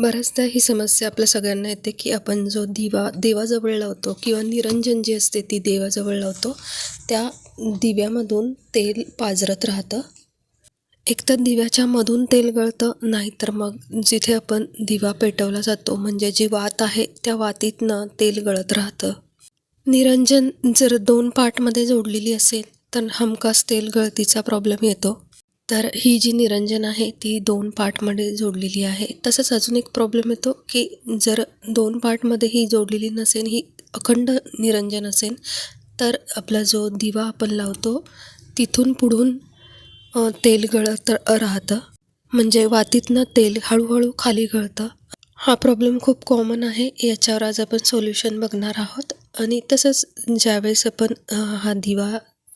बऱ्याचदा ही समस्या आपल्या सगळ्यांना येते की आपण जो दिवा देवाजवळ लावतो किंवा निरंजन जी असते ती देवाजवळ लावतो त्या दिव्यामधून तेल पाजरत राहतं. एकतर दिव्याच्या मधून तेल गळतं नाहीतर मग जिथे आपण दिवा पेटवला जातो म्हणजे जी वात आहे त्या वातीतनं तेल गळत राहतं. निरंजन जर दोन पार्टमध्ये जोडलेली असेल तर हमखास तेल गळतीचा प्रॉब्लेम येतो. तर ही जी निरंजन आहे ती दोन पार्टमध्ये जोडलेली आहे. तसंच अजून एक प्रॉब्लेम येतो की जर दोन पार्टमध्ये ही जोडलेली नसेल ही अखंड निरंजन असेल तर आपला जो दिवा आपण लावतो तिथून पुढून तेल गळत राहतं. म्हणजे वातीतनं तेल हळूहळू खाली गळतं. हा प्रॉब्लेम खूप कॉमन आहे याच्यावर आज आपण सोल्युशन बघणार आहोत. आणि तसंच ज्यावेळेस आपण हा दिवा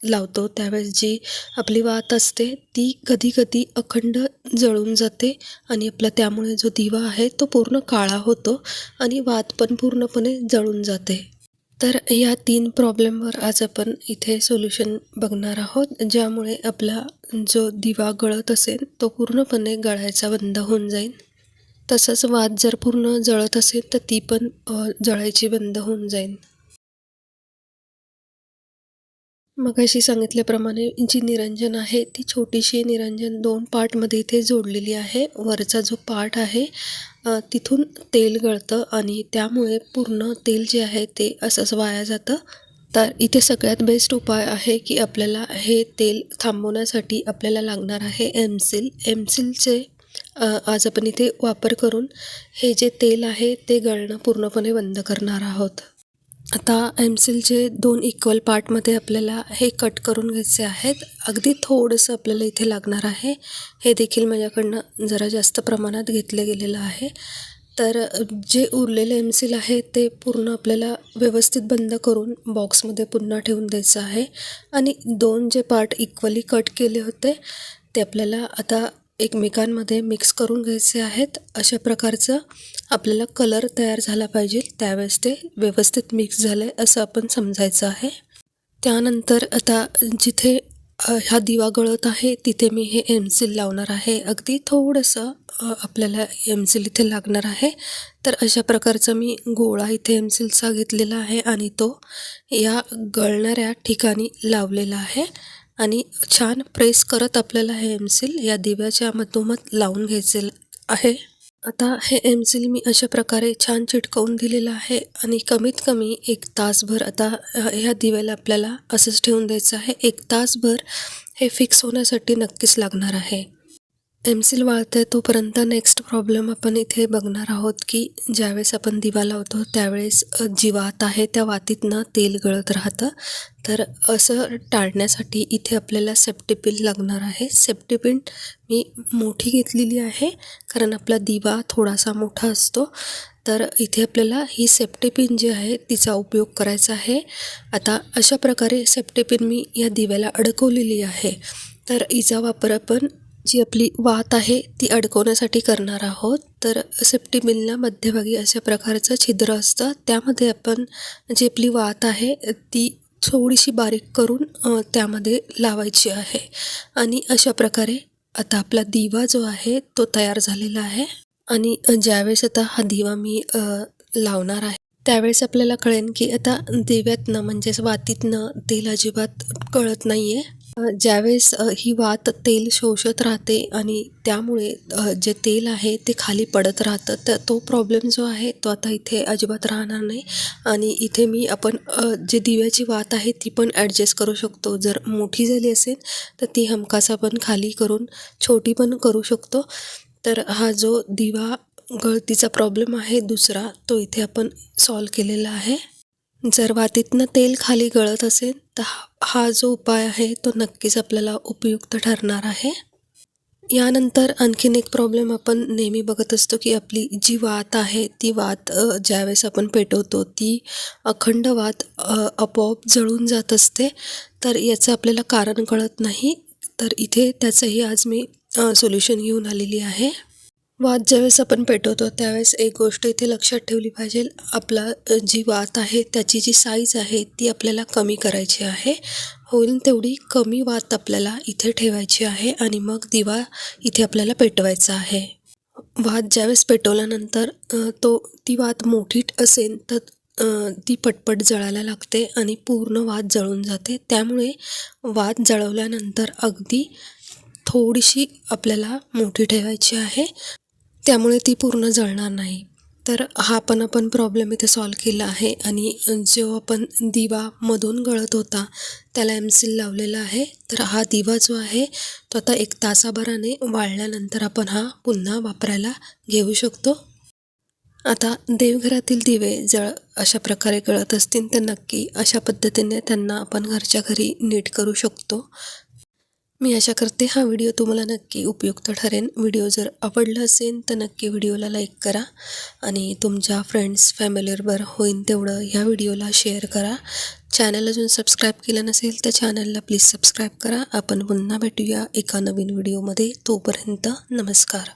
लावतो. त्यावेळेस जी आपली वात असते ती कधी कधी अखंड जळून जाते आणि आपला त्यामुळे जो दिवा आहे तो पूर्ण काळा होतो आणि वात पण पूर्णपणे जळून जाते. तर या तीन प्रॉब्लेमवर आज आपण इथे सोल्युशन बघणार आहोत ज्यामुळे आपला जो दिवा गळत असेल तो पूर्णपणे गळायचा बंद होऊन जाईल. तसंच वात जर पूर्ण जळत असेल तर ती पण जळायची बंद होऊन जाईल. मगाशी सांगितल्याप्रमाणे जी निरंजन आहे ती छोटीशी निरंजन दोन पार्टमध्ये इथे जोडलेली आहे. वरचा जो पार्ट आहे तिथून तेल गळतं आणि त्यामुळे पूर्ण तेल जे आहे ते असंच वाया जातं. तर इथे सगळ्यात बेस्ट उपाय आहे की आपल्याला हे तेल थांबवण्यासाठी आपल्याला लागणार आहे एमसिल. एमसिलचे आज आपण इथे वापर करून हे जे तेल आहे ते गळणं पूर्णपणे बंद करणार आहोत. आता एमसीलचे दोन इक्वल पार्टमध्ये आपल्याला हे कट करून घ्यायचे आहेत. अगदी थोडंसं आपल्याला इथे लागणार आहे. हे देखील माझ्याकडनं जरा जास्त प्रमाणात घेतलं गेलेलं आहे. तर जे उरलेलं एमसील आहे ते पूर्ण आपल्याला व्यवस्थित बंद करून बॉक्समध्ये पुन्हा ठेवून द्यायचं आहे. आणि दोन जे पार्ट इक्वली कट केले होते ते आपल्याला आता एकमेकांमध्ये मिक्स करून घ्यायचे आहेत. अशा प्रकारचं आपल्याला कलर तयार झाला पाहिजे. त्यावेळेस ते व्यवस्थित मिक्स झालं आहे असं आपण समजायचं आहे. त्यानंतर आता जिथे हा दिवा गळत आहे तिथे मी हे एमसील लावणार आहे. अगदी थोडंसं आपल्याला एमसील इथे लागणार आहे. तर अशा प्रकारचा मी गोळा इथे एमसीलचा घेतलेला आहे आणि तो या गळणाऱ्या ठिकाणी लावलेला आहे. आणि छान प्रेस करत आपल्याला हे एमसील या दिव्याच्या मधोमध लावून घ्यायचे आहे. आता हे एमसील मी अशा प्रकारे छान चिटकवून दिलेलं आहे आणि कमीत कमी एक तासभर आता ह्या दिव्याला आपल्याला असंच ठेवून द्यायचं आहे. एक तासभर हे फिक्स होण्यासाठी नक्कीच लागणार आहे. एमसील वाळतं आहे तोपर्यंत नेक्स्ट प्रॉब्लेम आपण इथे बघणार आहोत की ज्यावेळेस आपण दिवा लावतो त्यावेळेस जी वात आहे त्या वातीतनं तेल गळत राहतं. तर असं टाळण्यासाठी इथे आपल्याला सेप्टिपिन लागणार आहे. सेप्टिपिन मी मोठी घेतलेली आहे कारण आपला दिवा थोडासा मोठा असतो. तर इथे आपल्याला ही सेप्टिपिन जी आहे तिचा उपयोग करायचा आहे. आता अशा प्रकारे सेप्टिपिन मी या दिव्याला अडकवलेली आहे. तर हिचा वापर आपण जी आपली वात आहे ती अडकवण्यासाठी करणार आहोत. तर सेफ्टी मध्यभागी अशा प्रकारचं छिद्र असतं. त्यामध्ये आपण जी आपली वात आहे ती थोडीशी बारीक करून त्यामध्ये लावायची आहे. आणि अशा प्रकारे आता आपला दिवा जो आहे तो तयार झालेला आहे. आणि ज्यावेळेस आता हा दिवा मी लावणार आहे त्यावेळेस आपल्याला कळेल की आता दिव्यातनं म्हणजेच वातीतनं तेल अजिबात कळत नाही आहे ज्यावेळेस ही वात तेल शोषत राहते आणि त्यामुळे जे तेल आहे ते खाली पडत राहतं तर तो प्रॉब्लेम जो आहे तो आता इथे अजिबात राहणार नाही. आणि इथे मी आपण जे दिव्याची वात आहे ती पण ॲडजस्ट करू शकतो. जर मोठी झाली असेल तर ती हमखास आपण खाली करून छोटी पण करू शकतो. तर हा जो दिवा गळतीचा प्रॉब्लेम आहे दुसरा तो इथे आपण सॉल्व केलेला आहे. जर वातीतनं तेल खाली गळत असेल तर हा हा जो उपाय आहे तो नक्कीच आपल्याला उपयुक्त ठरणार आहे. यानंतर आणखीन एक प्रॉब्लेम आपण नेहमी बघत असतो की आपली जी वात आहे ती वात ज्यावेळेस आपण पेटवतो ती अखंड वात आपोआप जळून जात असते. तर याचं आपल्याला कारण कळत नाही. तर इथे त्याचंही आज मी सोल्युशन घेऊन आलेली आहे. वात ज्यावेळेस आपण पेटवतो त्यावेळेस एक गोष्ट इथे लक्षात ठेवली पाहिजे. आपला जी वात आहे त्याची जी साईज आहे ती आपल्याला कमी करायची आहे. होईल तेवढी कमी वात आपल्याला इथे ठेवायची आहे आणि मग दिवा इथे आपल्याला पेटवायचा आहे. वात ज्यावेळेस पेटवल्यानंतर तो ती वात मोठी असेल तर ती पटपट जळायला लागते आणि पूर्ण वात जळून जाते. त्यामुळे वात जळवल्यानंतर अगदी थोडीशी आपल्याला मोठी ठेवायची आहे. त्यामुळे ती पूर्ण जळणार नाही. तर हा पण आपण प्रॉब्लेम इथे सॉल्व केला आहे. आणि जो आपण दिवा मधून गळत होता त्याला एम सील लावलेला आहे. तर हा दिवा जो आहे तो आता एक तासाभराने वाळल्यानंतर आपण हा पुन्हा वापरायला घेऊ शकतो. आता देवघरातील दिवे जळ अशा प्रकारे गळत असतील तर नक्की अशा पद्धतीने त्यांना आपण घरच्या घरी नीट करू शकतो. मी आशा करते हा व्हिडिओ तुम्हाला नक्की उपयुक्त ठरेन. व्हिडिओ जर आवडला असेल तर नक्की व्हिडिओला लाईक करा आणि तुमच्या फ्रेंड्स फॅमिलीबरोबर होईन तेवढं ह्या व्हिडिओला शेअर करा. चॅनल अजून सबस्क्राईब केलं नसेल तर चॅनलला प्लीज सबस्क्राईब करा. आपण पुन्हा भेटूया एका नवीन व्हिडिओमध्ये तोपर्यंत नमस्कार.